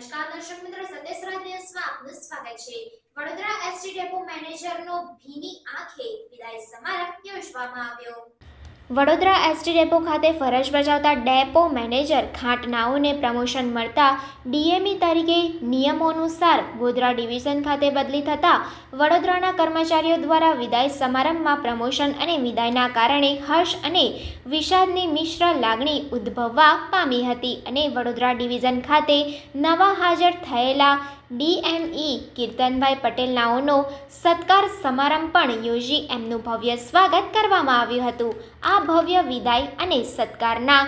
નમસ્કાર દર્શક મિત્રો, સંદેશ ન્યૂઝમાં આપનું સ્વાગત છે. વડોદરા એસટી ડેપો મેનેજરનો ભીની આંખે વિદાય સમારંભ યોજવામાં આવ્યો. વડોદરા એસટી ડેપો ખાતે ફરજ બજાવતા ડેપો મેનેજર ખાંટનાઓને પ્રમોશન મળતા ડીએમઈ તરીકે નિયમોનુસાર ગોધરા ડિવિઝન ખાતે બદલી થતાં વડોદરાના કર્મચારીઓ દ્વારા વિદાય સમારંભમાં પ્રમોશન અને વિદાયના કારણે હર્ષ અને વિષાદની મિશ્ર લાગણી ઉદ્ભવવા પામી હતી અને વડોદરા ડિવિઝન ખાતે નવા હાજર થયેલા ડીએમઈ કીર્તનભાઈ પટેલ નાઓનો સત્કાર સમારંભ પણ યોજી એમનું ભવ્ય સ્વાગત કરવામાં આવ્યું હતું. આ ભવ્ય વિદાય અને સત્કારના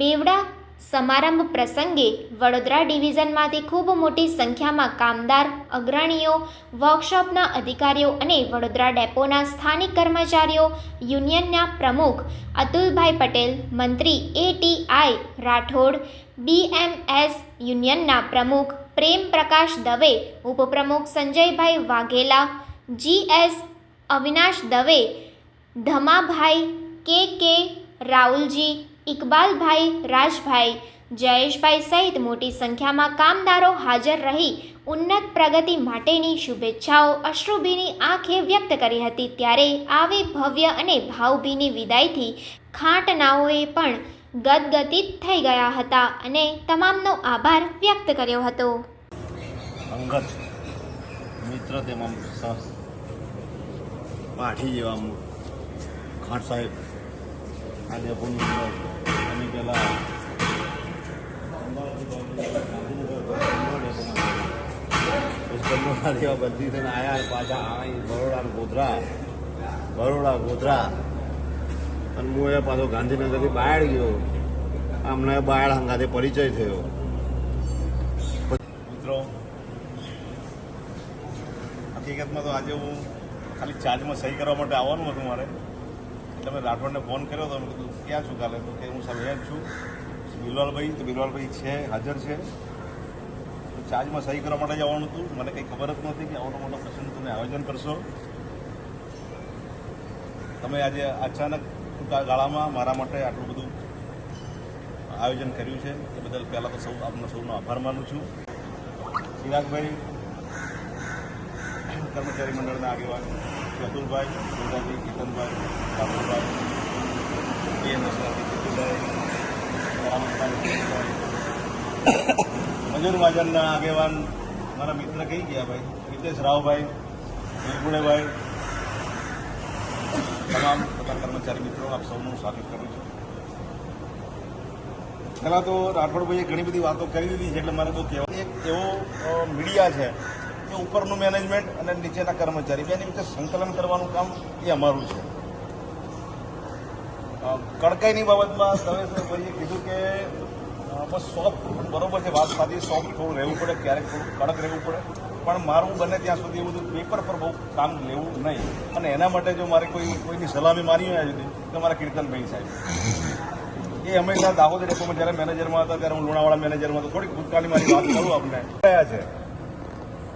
બેવડા સમારંભ પ્રસંગે વડોદરા ડિવિઝનમાંથી ખૂબ મોટી સંખ્યામાં કામદાર, અગ્રણીઓ, વર્કશોપના અધિકારીઓ અને વડોદરા ડેપોના સ્થાનિક કર્મચારીઓ, યુનિયનના પ્રમુખ, અતુલભાઈ પટેલ, મંત્રી એટીઆઈ રાઠોડ બીએમએસ યુનિયનના પ્રમુખ પ્રેમ પ્રકાશ દવે, ઉપપ્રમુખ સંજયભાઈ Vaghela GS Avinash Dave, Dhamabhai K K Rahulji, ઇકબાલભાઈ રાજભાઈ, જયેશભાઈ સહિત મોટી સંખ્યામાં કામદારો હાજર રહી ઉન્નત પ્રગતિ માટેની શુભેચ્છાઓ અશ્રુભીની આંખે વ્યક્ત કરી હતી. ત્યારે આવી ભવ્ય અને ભાવભીની વિદાયથી ખાંટનાઓએ પણ ગદગદિત થઈ ગયા હતા અને તમામનો આભાર વ્યક્ત કર્યો હતો. અંગત મિત્ર તેમાં પાઠી જેવા ખાટ સાહેબ આ ડેપોની અમે પહેલાં જેવા થઈને પાછા અહીં બરોડા ગોધરા. બરોડા, ગોધરા. અને હું એ પાછો ગાંધીનગરથી બહાર ગયો. અમને બહાર હંગાતે પરિચય થયો. મિત્રો, હકીકતમાં તો આજે હું ખાલી ચાર્જમાં સહી કરવા માટે આવવાનું હતું મારે. એટલે મેં રાઠોડને ફોન કર્યો હતો મેં કીધું, ક્યાં છું કાલે? તો કે, હું સાહેબ છું. બિલવાલભાઈ તો બિલવાલભાઈ છે, હાજર છે. ચાર્જમાં સહી કરવા માટે જ આવવાનું હતું. મને કંઈ ખબર જ નહોતી કે આવડો મોટો પ્રસંગ તમે આયોજન કરશો. તમે આજે અચાનક ટૂંકા ગાળામાં મારા માટે આટલું બધું આયોજન કર્યું છે. એ બદલ પહેલાં તો સૌ, આપનો સૌનો આભાર માનું છું. ચિરાગભાઈ, કર્મચારી મંડળના આગેવાન અતુલભાઈ સુરભાઈ કિશનભાઈ રાહુલભાઈ બીએમએસના જીતુભાઈ મજૂર મહાજનના આગેવાન મારા મિત્ર કહી ગયા ભાઈ, હિતેશ રાવભાઈ નિર્ગુણેભાઈ તમામ બધા કર્મચારી મિત્રો આપ સૌનું સ્વાગત કરું છું પહેલાં તો રાઠોડભાઈએ ઘણી બધી વાતો કરી દીધી છે એટલે મારે તો કહેવાય એક એવો મીડિયા છે કે ઉપરનું મેનેજમેન્ટ અને નીચેના કર્મચારી બેની વચ્ચે સંકલન કરવાનું કામ એ અમારું છે કડકાઈની બાબતમાં દવેશભાઈએ કીધું કે બસ સોફ્ટ બરોબર છે વાત સાચી સોફ્ટ થોડું રહેવું પડે ક્યારેક થોડું કડક રહેવું પડે પણ મારું બને ત્યાં સુધી એવું બધું પેપર પર બહુ કામ લેવું નહીં. અને એના માટે જો મારે કોઈ કોઈની સલામી મારી હોય સુધી, તો મારા કીર્તનભાઈ સાહેબ. એ હંમેશા દાહોદ ડેપોમાં જ્યારે મેનેજરમાં હતા, ત્યારે હું લુણાવાડા મેનેજરમાં હતો. થોડીક ભૂતકાળની મારી વાત કરું આપણે કયા છે.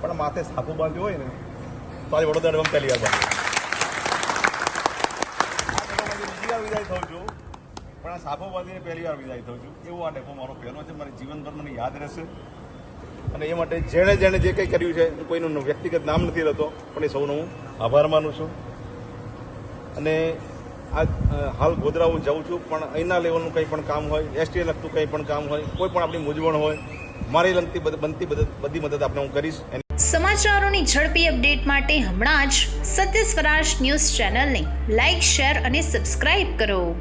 પણ માથે સાપુ બાંધ્યું હોય ને, તો આજે વડોદરા ડેપોમાં પહેલી વાર વિદાય થઉં છું, પણ આ સાફો બાંધીને પહેલી વાર વિદાય થઉં છું. એવું આ ડેપો મારો પહેલો છે. મારી જીવનભર મને યાદ રહેશે. અને એ માટે જેણે જેણે જે કંઈ કર્યું છે કોઈનું વ્યક્તિગત નામ નથી લેતો, પણ એ સૌનો હું આભાર માનું છું. અને આ હાલ ગોધરા હું જાઉં છું, પણ અહીંના લેવલનું કંઈ પણ કામ હોય એસટીએ લગતું કંઈ પણ કામ હોય, કોઈ પણ આપણી મૂંઝવણ હોય, મારી લગતી બનતી બધ- મદદ આપણે હું કરીશ. સમાચારોની ઝડપી અપડેટ માટે હમણાં જ સત્ય સ્વરાજ ન્યૂઝ ચેનલને લાઇક શેર અને સબસ્ક્રાઇબ કરો.